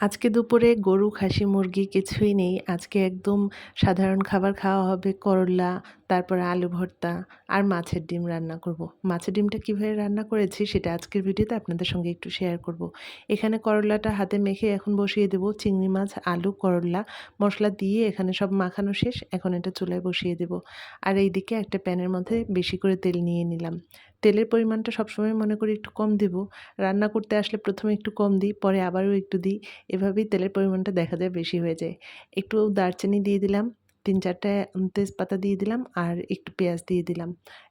আজকে দুপুরে গরু, খাসি, মুরগি কিছুই নেই। আজকে একদম সাধারণ খাবার খাওয়া হবে করলা, তারপরে আলু ভর্তা আর মাছের ডিম রান্না করব। মাছের ডিমটা কীভাবে রান্না করেছি সেটা আজকের ভিডিওতে আপনাদের সঙ্গে একটু শেয়ার করব। এখানে করলাটা হাতে মেখে এখন বসিয়ে দেব চিংড়ি মাছ, আলু, করলা মশলা দিয়ে এখানে সব মাখানো শেষ। এখন এটা চুলায় বসিয়ে দেব। আর এই দিকে একটা প্যানের মধ্যে বেশি করে তেল নিয়ে নিলাম। তেলের পরিমাণটা সবসময় মনে করি একটু কম দেব রান্না করতে আসলে প্রথমে একটু কম দিই পরে আবারও একটু দিই এভাবেই তেলের পরিমাণটা দেখা যায় বেশি হয়ে যায় একটু দারচিনি দিয়ে দিলাম তিন চারটে তেজপাতা দিয়ে দিলাম আর একটু পেঁয়াজ দিয়ে দিলাম।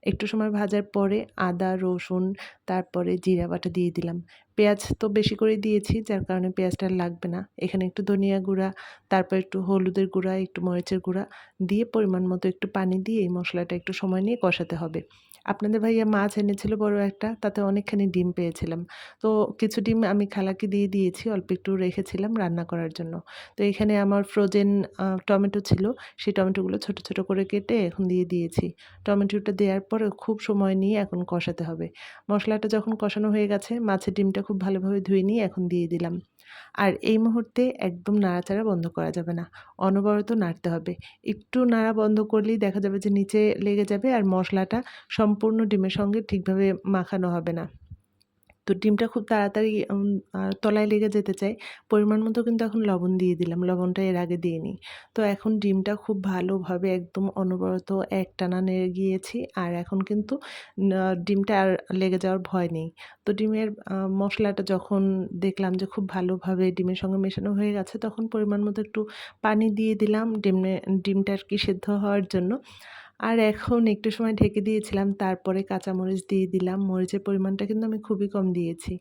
একটু সময় ভাজার পরে আদা, রসুন, তারপরে জিরা বাটা দিয়ে দিলাম। পেঁয়াজ তো বেশি করে দিয়েছি, যার কারণে পেঁয়াজটা লাগবে না। এখানে একটু ধনিয়া গুঁড়া, তারপর একটু হলুদের গুঁড়া, একটু মরিচের গুঁড়া দিয়ে পরিমাণ মতো একটু পানি দিয়ে এই মশলাটা একটু সময় নিয়ে কষাতে হবে। আপনাদের ভাইয়া মাছ এনেছিল বড় একটা, তাতে অনেকখানি ডিম পেয়েছিলাম। তো কিছু ডিম আমি খালাকে দিয়ে দিয়েছি, অল্প একটু রেখেছিলাম রান্না করার জন্য। তো এখানে আমার ফ্রোজেন টমেটো ছিল, সেই টমেটোগুলো ছোট ছোট করে কেটে এখন দিয়ে দিয়েছি। টমেটোটা দেওয়ার পরে খুব সময় নিয়ে এখন কষাতে হবে। মশলাটা যখন কষানো হয়ে গেছে, মাছের ডিমটা খুব ভালোভাবে ধুয়ে নিয়ে এখন দিয়ে দিলাম। আর এই মুহূর্তে একদম নাড়াচাড়া বন্ধ করা যাবে না। অনবরত নাড়তে হবে। একটু নাড়া বন্ধ করলেই দেখা যাবে যে নিচে লেগে যাবে আর মশলাটা সম্পূর্ণ ডিমের সঙ্গে ঠিকভাবে মাখানো হবে না। তো ডিমটা খুব তাড়াতাড়ি তলায় লেগে যেতে চাই। পরিমাণ মতো কিন্তু এখন লবণ দিয়ে দিলাম, লবণটা এর আগে দিয়ে দিইনি তো এখন ডিমটা খুব ভালোভাবে একদম অনবরত এক টানা নেড়ে গিয়েছি আর এখন কিন্তু ডিমটা আর লেগে যাওয়ার ভয় নেই। তো ডিমের মশলাটা যখন দেখলাম যে খুব ভালোভাবে ডিমের সঙ্গে মেশানো হয়ে গেছে, তখন পরিমাণ মতো একটু পানি দিয়ে দিলাম ডিমে, ডিমটা আর কি সেদ্ধ হওয়ার জন্য। আর এখন একটু সময় ঢেকে দিয়েছিলাম, তারপরে কাঁচামরিচ দিয়ে দিলাম। মরিচের পরিমাণটা কিন্তু আমি খুবই কম দিয়েছি।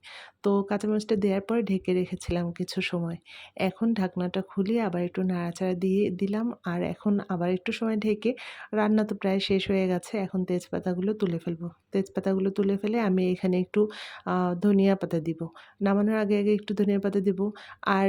তো কাঁচামরিচটা দেওয়ার পরে ঢেকে রেখেছিলাম কিছু সময়। এখন ঢাকনাটা খুলে আবার একটু নাড়াচাড়া দিয়ে দিলাম। আর এখন আবার একটু সময় ঢেকে রান্না তো প্রায় শেষ হয়ে গেছে। এখন তেজপাতাগুলো তুলে ফেলব। তেজপাতাগুলো তুলে ফেলে আমি এখানে একটু ধনিয়া পাতা দিব। নামানোর আগে আগে একটু ধনিয়া পাতা দিব। আর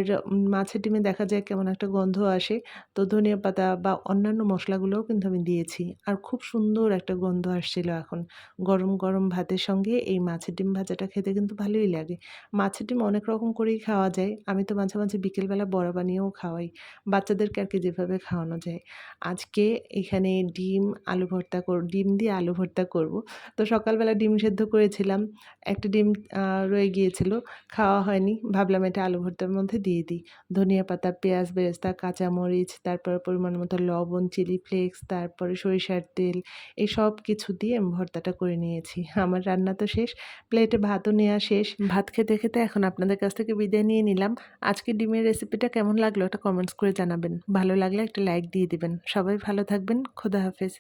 মাছের ডিমে দেখা যায় কেমন একটা গন্ধ আসে। তো ধনিয়া পাতা বা অন্যান্য মশলাগুলোও কিন্তু আমি দিয়েছি। আর খুব সুন্দর একটা গন্ধ আসছিল এখন। গরম গরম ভাতের সঙ্গে এই মাছের ডিম ভাজাটা খেতে কিন্তু ভালোই লাগে। মাছের ডিম অনেক রকম করেই খাওয়া যায়। আমি তো মাঝে মাঝে বিকেলবেলা বড়া বানিয়েও খাওয়াই। বাচ্চাদেরকে আর কি যেভাবে খাওয়ানো যায়। আজকে এখানে ডিম, আলু ভর্তা কর, ডিম দিয়ে আলু ভর্তা করব। তো সকালবেলা ডিম সেদ্ধ করেছিলাম। একটা ডিম রয়ে গিয়েছিল। খাওয়া হয়নি। ভাবলাম এটা আলু ভর্তার মধ্যে দিয়ে দিই। ধনিয়া পাতা, পেঁয়াজ, বেরেস্তা, কাঁচামরিচ, তারপরে পরিমাণ মতো লবণ, চিলি ফ্লেক্স, তারপরে সরিষার তেল এই সব কিছু দিয়ে আমি ভর্তাটা করে নিয়েছি। আমার রান্না তো শেষ, প্লেটে ভাতও নেওয়া শেষ। ভাত খেতে খেতে এখন আপনাদের কাছ থেকে বিদায় নিয়ে নিলাম। আজকে ডিমের রেসিপিটা কেমন লাগল একটা কমেন্টস করে জানাবেন। ভালো লাগলে একটা লাইক দিয়ে দিবেন। সবাই ভালো থাকবেন। খোদা হাফেজ।